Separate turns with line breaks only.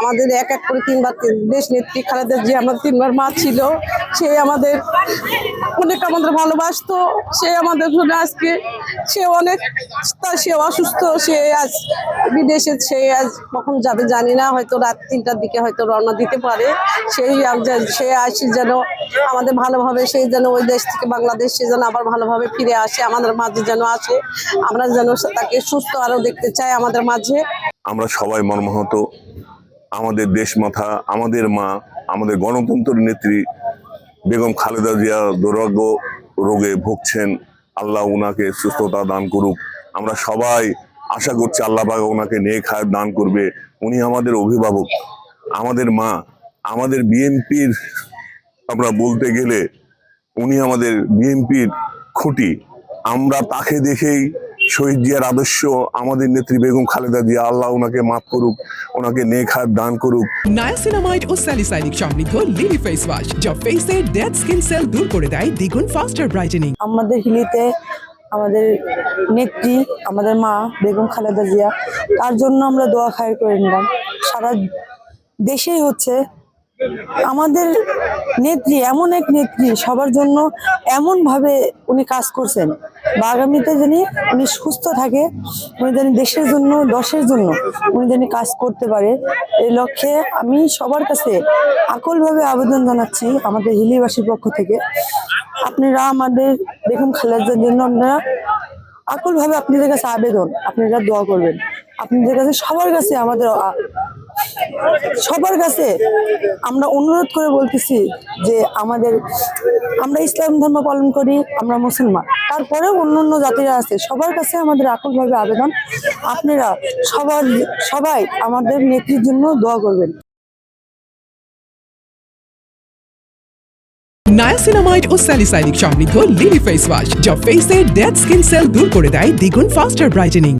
আমাদের এক এক করে তিনবার দেশ নেত্রী খালেদা জি আমাদের তিনবার মা ছিল। সে আমাদের অনেক আমাদের ভালোবাসতো। সে আমাদের জন্য আজকে সে অনেক সে অসুস্থ, সে আজ বিদেশে, সে আজ কখন যাবে জানি না। হয়তো রাত তিনটার দিকে হয়তো রওনা দিতে পারে। সেই সে আসি যেন আমাদের ভালোভাবে সেই যেন ওই দেশ থেকে বাংলাদেশ, সে যেন আবার ভালোভাবে ফিরে আসে, আমাদের মাঝে যেন আসে। আমরা যেন তাকে সুস্থ আরও দেখতে চাই আমাদের মাঝে।
আমরা সবাই মর্মাহত আমাদের দেশ মাথা আমাদের মা, আমাদের গণতন্ত্র নেত্রী বেগম খালেদা জিয়া দুরারোগ্য রোগে ভুগছেন। আল্লাহ উনাকে সুস্থতা দান করুক। আমরা সবাই আশা করছি আল্লাহ পাক ওনাকে নেক হায়াত দান করবে। উনি আমাদের অভিভাবক, আমাদের মা, আমাদের বিএনপির আমরা বলতে গেলে উনি আমাদের বিএনপির খুঁটি। আমরা তাকে দেখেই শহীদ জিয়ার আদর্শ আমাদের নেত্রী বেগম খালেদা জিয়া আল্লাহ ওনাকে মাফ করুক ওনাকে নেক হায়াত দান করুক।
নায়াসিনামাইড ও স্যালিসাইনিক সমৃদ্ধ লিলি ফেস ওয়াশ যা ফেসের ডেড স্কিন সেল দূর করে দেয় দ্বিগুণ ফাস্টার ব্রাইটেনিং
আমাদের হিলিতে আমাদের নেত্রী আমাদের মা বেগম খালেদা জিয়া তার জন্য আমরা দোয়া খায়ের করে নিলাম। সারা দেশেই হচ্ছে আমাদের নেত্রী, এমন এক নেত্রী সবার জন্য এমন ভাবে উনি কাজ করছেন। বা আগামীতে যিনি, উনি সুস্থ থাকে, উনি যেন দেশের জন্য, দশের জন্য উনি যেন কাজ করতে পারে, এই লক্ষ্যে আমি সবার কাছে আকলভাবে আবেদন জানাচ্ছি আমাদের হিলিবাসীর পক্ষ থেকে। আপনারা আমাদের বেগম খালেদার জন্য আপনারা আকুল ভাবে আপনাদের কাছে আবেদন, আপনারা দোয়া করবেন। আপনাদের কাছে সবার কাছে আমাদের সবার কাছে আমরা অনুরোধ করে বলতেছি যে আমাদের, আমরা ইসলাম ধর্ম পালন করি, আমরা মুসলমান। তারপরেও অন্য অন্য জাতিরা আছে, সবার কাছে আমাদের আকুল ভাবে আবেদন। আপনারা সবার, সবাই আমাদের নেত্রীর জন্য দোয়া করবেন।
নায়াসিনামাইড ও স্যালিসাইনিক সমৃদ্ধ লিলি ফেস ওয়াশ, যা ফেসের ডেড স্কিন সেল দূর করে দেয় দ্বিগুণ ফাস্টার ব্রাইটেনিং